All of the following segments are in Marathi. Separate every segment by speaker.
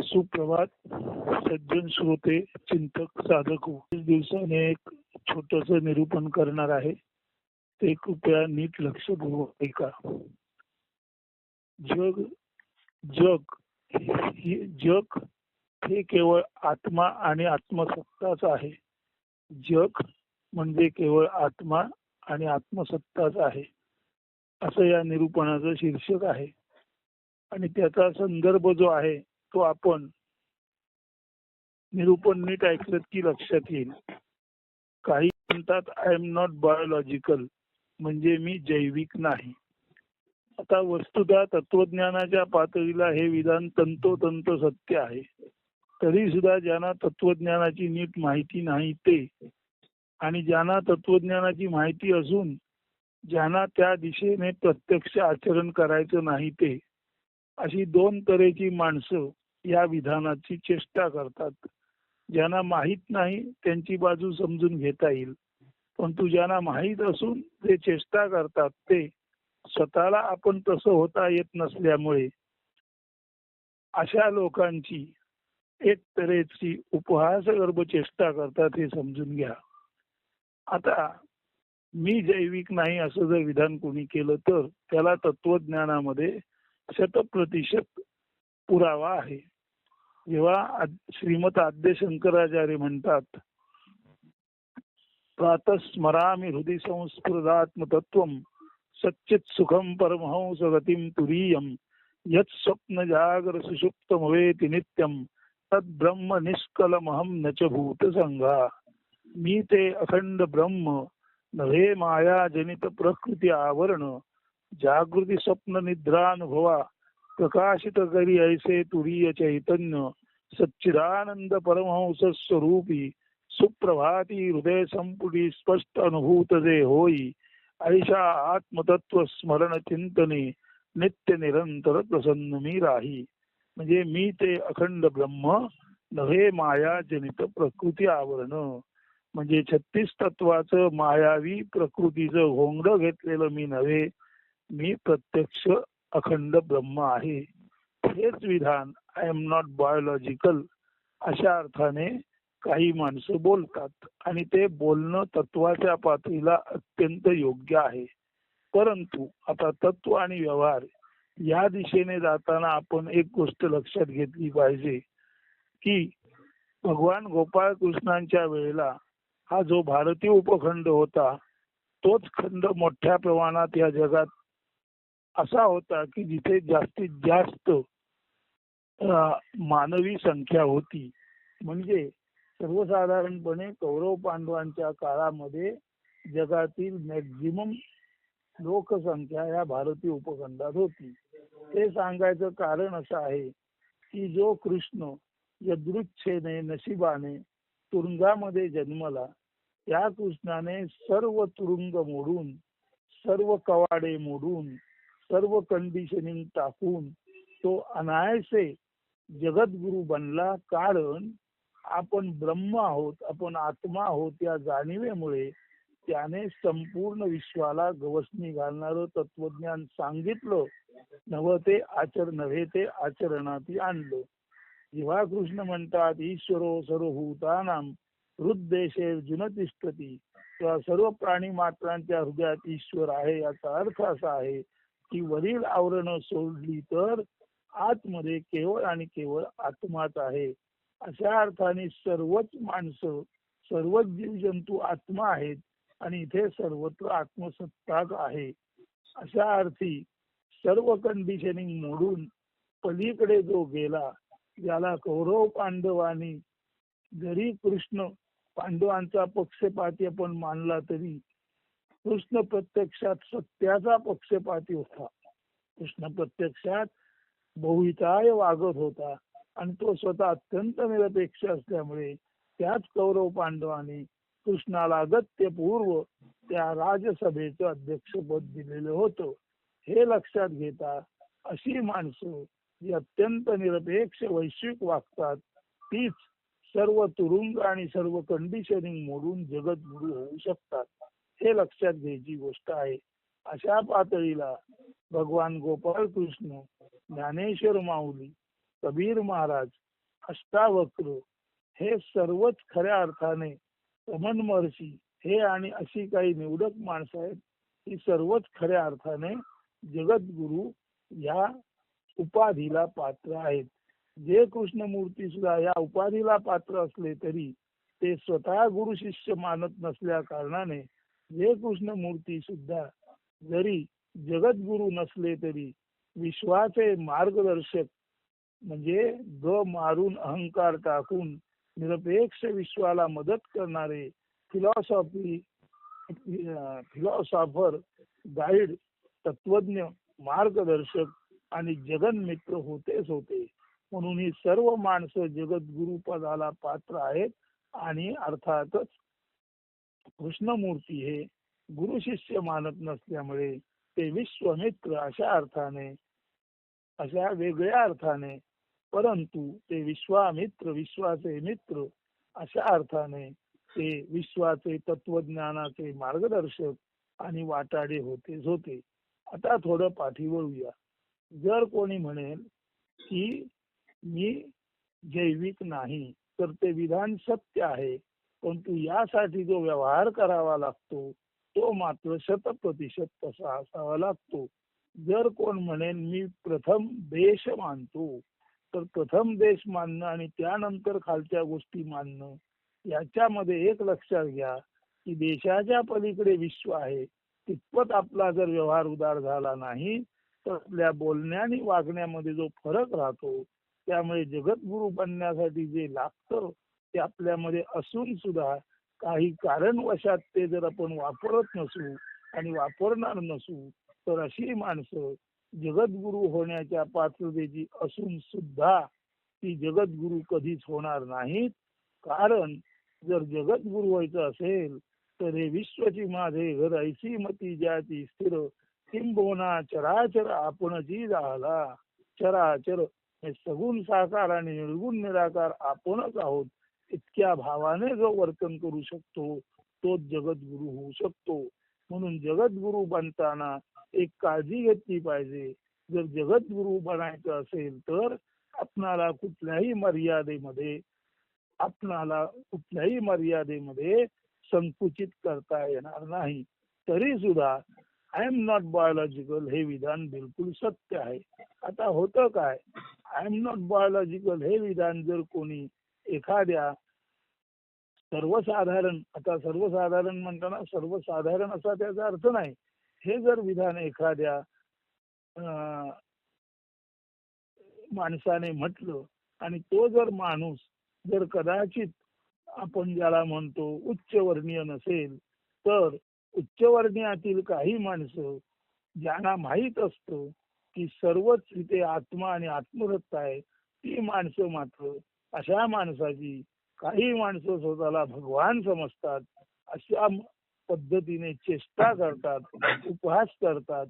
Speaker 1: सुप्रभात सज्जन श्रोते चिंतक साधक हो. दिवसाने एक छोटस निरूपण करणार आहे. ते कृपया नीट लक्षपूर्वक ऐका. जग जग जग हे केवळ आत्मा आणि आत्मसत्ताच आहे. जग म्हणजे केवळ आत्मा आणि आत्मसत्ताच आहे. असं या निरूपणाचं शीर्षक आहे. आणि त्याचा संदर्भ जो आहे तो आपण निरूपण नीट ऐकलं की लक्षात येईल. काही म्हणतात आय एम नॉट बायोलॉजिकल म्हणजे मी जैविक नाही. आता वस्तुतः तत्वज्ञानाच्या पातळीला हे विधान तंतोतंत सत्य आहे. तरी सुद्धा ज्यांना तत्वज्ञानाची नीट माहिती नाही ते आणि ज्यांना तत्वज्ञानाची माहिती असून ज्यांना त्या दिशेने प्रत्यक्ष आचरण करायचं नाही ते अशी दोन तऱ्हेची माणसं या विधानाची चेष्टा करतात. ज्यांना माहीत नाही त्यांची बाजू समजून घेता येईल. परंतु ज्यांना माहीत असून जे चेष्टा करतात ते स्वतःला आपण तसं होता येत नसल्यामुळे अशा लोकांची एक तऱ्हेची उपहासगर्भ चेष्टा करतात हे समजून घ्या. आता मी जैविक नाही असं जर विधान कोणी केलं तर त्याला तत्वज्ञानामध्ये शतप्रतिशत पुरावा आहे. जेव्हा श्रीमत आद्य शंकराचार्य म्हणतात प्रातस्मरामी हृदय संस्कृतात्मतत्व सच्चित सुखम परमहंस गतीम तुरीयम यत स्वप्न जागर सुषुप्त सुषुप्तमवेति नित्यम तद ब्रह्म निष्कलमहम न च भूत संघा मी ते अखंड ब्रह्म नव्हे माया जनित प्रकृती आवरण जागृती स्वप्न निद्रा अनुभवा प्रकाशित करी ऐसे तुरीय चैतन्य सच्चिदानंद परमहंस स्वरूपी सुप्रभाती हृदय संपुटी स्पष्ट अनुभूत जे होई ऐशा आत्मतत्व स्मरण चिंतने नित्य निरंतर प्रसन्न मी राही. म्हणजे मी ते अखंड ब्रह्म नव्हे माया जनित प्रकृती आवरण. म्हणजे छत्तीस तत्वाचं मायावी प्रकृतीचं घोंगड घेतलेलं मी नव्हे मी प्रत्यक्ष अखंड ब्रह्म आहे. हेच विधान आय एम नॉट बायोलॉजिकल अशा अर्थाने काही माणसं बोलतात आणि ते बोलणं तत्वाच्या पातळीला अत्यंत योग्य आहे. परंतु आता तत्व आणि व्यवहार या दिशेने जाताना आपण एक गोष्ट लक्षात घेतली पाहिजे की भगवान गोपाळ कृष्णांच्या वेळेला हा जो भारतीय उपखंड होता तोच खंड मोठ्या प्रमाणात या जगात असा होता की जिथे जास्तीत जास्त मानवी संख्या होती. म्हणजे सर्वसाधारणपणे कौरव पांडवांच्या काळामध्ये जगातील मॅक्झिमम लोकसंख्या या भारतीय उपखंडात होती. ते सांगायचं कारण असं आहे की जो कृष्ण यदृच्छेने नशिबाने तुरुंगामध्ये जन्मला त्या कृष्णाने सर्व तुरुंग मोडून सर्व कवाडे मोडून सर्व कंडिशनिंग टाकून तो अनायसे जगद्गुरु बनला. कारण आपण ब्रह्म आहोत आपण आत्मा आहोत या जाणीवेमुळे त्याने संपूर्ण विश्वाला गवसणी घालणारं तत्वज्ञान सांगितलं. नव ते आचर नव्हे ते आचरणात आणलं. जेव्हा कृष्ण म्हणतात ईश्वरो सर्वभूतानाम हृददेशे जुनतिष्ठती. किंवा सर्व प्राणी मात्रांच्या हृदयात ईश्वर आहे याचा अर्थ असा आहे की वरील आवरण सोडली तर आतमध्ये केवळ आणि केवळ आत्माच आहे. अशा अर्थाने सर्वच माणसं सर्वच जीवजंतू आत्मा आहेत आणि इथे सर्वत्र आत्मसत्ताच आहे. अशा अर्थी सर्व कंडिशनिंग मोडून पलीकडे जो गेला ज्याला कौरव पांडवांनी जरी कृष्ण पांडवांचा पक्षपाती आपण मानला तरी कृष्ण प्रत्यक्षात सत्याचा पक्षपाती होता. कृष्ण प्रत्यक्षात बहुहिताय वागत होता आणि तो स्वतः अत्यंत निरपेक्ष असल्यामुळे त्याच कौरव पांडवांनी कृष्णाला अगत्यपूर्व त्या राजसभेचं अध्यक्षपद दिलेलं होतं. हे लक्षात घेता अशी माणसं जी अत्यंत निरपेक्ष वैश्विक वागतात तीच सर्व तुरुंग आणि सर्व कंडिशनिंग मोडून जगत गुरु होऊ शकतात. हे लक्षात घ्यायची गोष्ट आहे. अशा पातळीला भगवान गोपाळ कृष्ण ज्ञानेश्वर माऊली कबीर महाराज अष्टावक्र हे सर्वच खऱ्या अर्थाने रमण महर्षी हे आणि अशी काही निवडक माणसं आहेत ही सर्वच खऱ्या अर्थाने जगद्गुरु या उपाधीला पात्र आहेत. जे कृष्णमूर्ती सुद्धा या उपाधीला पात्र असले तरी ते स्वतः गुरु शिष्य मानत नसल्या कारणाने जे कृष्णमूर्ती सुद्धा जरी जगद्गुरु नसले तरी विश्वाचे मार्गदर्शक म्हणजे ग मारून अहंकार टाकून निरपेक्ष विश्वाला मदत करणारे फिलॉसॉफी फिलॉसॉफर गाईड तत्वज्ञ मार्गदर्शक आणि जगनमित्र होतेच होते. म्हणून ही सर्व माणसं जगद्गुरु पदाला पात्र आहेत आणि अर्थातच कृष्णमूर्ती हे गुरु शिष्य मानत नसल्यामुळे ते विश्वमित्र अशा अर्थाने अशा वेगळ्या अर्थाने परंतु ते विश्वामित्र विश्वाचे मित्र अशा अर्थाने ते विश्वाचे तत्वज्ञानाचे मार्गदर्शक आणि वाटाडे होतेच होते. आता थोडं पाठी वळूया जर कोणी म्हणेल की मी जैविक नाही तर ते विधान सत्य आहे. परंतु यासाठी जो व्यवहार करावा लागतो तो मात्र शत प्रतिशत तसा असावा लागतो. जर कोण म्हणेल मी प्रथम देश मानतो तर प्रथम देश मानणं आणि त्यानंतर खालच्या गोष्टी मानणं याच्यामध्ये एक लक्षात घ्या की देशाच्या पलीकडे विश्व आहे. तितपत आपला जर व्यवहार उदार झाला नाही तर आपल्या बोलण्या आणि वागण्यामध्ये जो फरक राहतो त्यामुळे जगद्गुरु बनण्यासाठी जे लागतं ते आपल्यामध्ये असून सुद्धा काही कारणवशात ते जर आपण वापरत नसू आणि वापरणार नसू तर अशी माणसं जगद्गुरु होण्याच्या पात्रतेची असून सुद्धा ती जगद्गुरु कधीच होणार नाहीत. कारण जर जगद्गुरु व्हायचं असेल तर हे विश्वची माझे घर ऐशी मती ज्याची स्थिर किंबोना चराचर आपणची झाला चराचर हे सगुण साकार आणि निर्गुण निराकार आपणच आहोत. इतक्या भावाने जो वर्तन करू शकतो तोच जगद्गुरु होऊ शकतो. म्हणून जगद्गुरु बनताना एक काळजी घेतली पाहिजे. जर जगद्गुरु बनायचं असेल तर आपणाला कुठल्याही मर्यादेमध्ये आपणाला कुठल्याही मर्यादेमध्ये संकुचित करता येणार नाही. तरी सुद्धा आय एम नॉट बायोलॉजिकल हे विधान बिलकुल सत्य आहे. आता होतं काय? आय एम नॉट बायोलॉजिकल हे विधान जर कोणी एखाद्या सर्वसाधारण आता सर्वसाधारण म्हणताना सर्वसाधारण असा त्याचा अर्थ नाही. हे जर विधान एखाद्या माणसाने म्हटलं आणि तो जर माणूस जर कदाचित आपण ज्याला म्हणतो उच्चवर्णीय नसेल तर उच्चवर्णीयातील काही माणसं ज्यांना माहीत असतं की सर्वच इथे आत्मा आणि आत्मसत्ता आहे ती माणसं मात्र अशा माणसाची काही माणसं स्वतःला भगवान समजतात अशा पद्धतीने चेष्टा करतात उपहास करतात.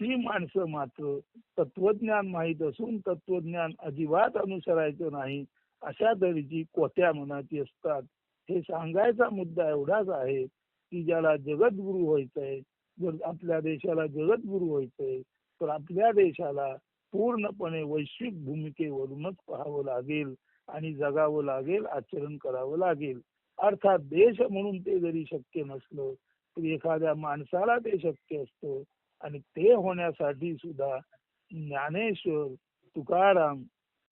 Speaker 1: ती माणसं मात्र तत्वज्ञान माहीत असून तत्वज्ञान अजिबात अनुसरायचं नाही अशा तऱ्हेची कोत्या मनाची असतात. हे सांगायचा मुद्दा एवढाच आहे की ज्याला जगद्गुरु व्हायचंय जर आपल्या देशाला जगद्गुरु व्हायचंय तर आपल्या देशाला पूर्णपणे वैश्विक भूमिकेवरूनच पाहावं लागेल. आणि जगावं लागेल आचरण करावं लागेल. अर्थात देश म्हणून ते जरी शक्य नसलं तरी एखाद्या माणसाला ते शक्य असतं. आणि ते होण्यासाठी सुद्धा ज्ञानेश्वर तुकाराम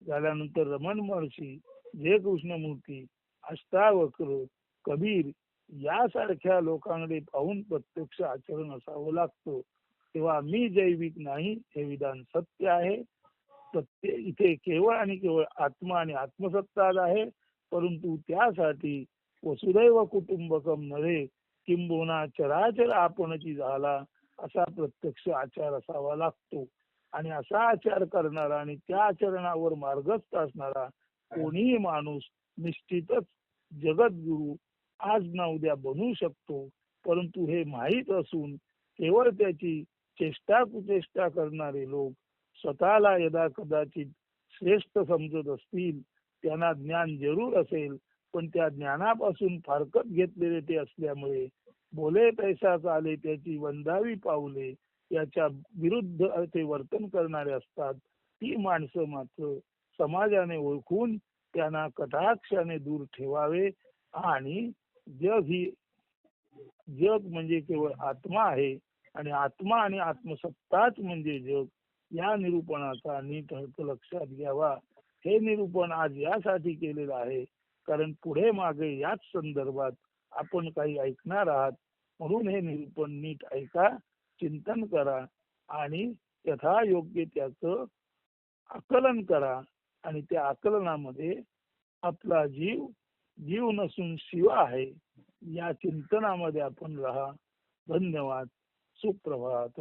Speaker 1: झाल्यानंतर रमण महर्षी जय कृष्णमूर्ती अष्टावक्र कबीर यासारख्या लोकांकडे पाहून प्रत्यक्ष आचरण असावं लागतं. तेव्हा मी जैविक नाही हे विधान सत्य आहे. सत्य इथे केवळ आणि केवळ आत्मा आणि आत्मसत्ताच आहे. परंतु त्यासाठी वसुदैव कुटुंबकम नव्हे किंबोना चराचर आपणची झाला असा प्रत्यक्ष आचार असावा लागतो. आणि असा आचार करणारा आणि त्या आचरणावर मार्गस्थ असणारा कोणीही माणूस निश्चितच जगद्गुरु आज ना उद्या बनू शकतो. परंतु हे माहीत असून केवळ त्याची चेष्टा कुचेष्टा करणारे लोक स्वतःला यदा कदाचित श्रेष्ठ समजत असतील त्यांना ज्ञान जरूर असेल पण त्या ज्ञानापासून फारकत घेतलेले ते असल्यामुळे बोले पैसा चाले त्याची वंदावी पावले याच्या विरुद्ध ते वर्तन करणारे असतात. ती माणसं मात्र समाजाने ओळखून त्यांना कटाक्षाने दूर ठेवावे आणि जग ही जग म्हणजे केवळ आत्मा आहे आणि आत्मा आणि आत्मसत्ताच म्हणजे जग. या निरूपणाचा नीट अर्थ लक्षात घ्यावा. हे निरूपण आज यासाठी केलेलं आहे. कारण पुढे मागे याच संदर्भात आपण काही ऐकणार आहात. म्हणून हे निरूपण नीट ऐका चिंतन करा आणि यथायोग्य त्याचं आकलन करा आणि त्या आकलनामध्ये आपला जीव जीव नसून शिव आहे. या चिंतनामध्ये आपण राहा. धन्यवाद. सुप्रभात.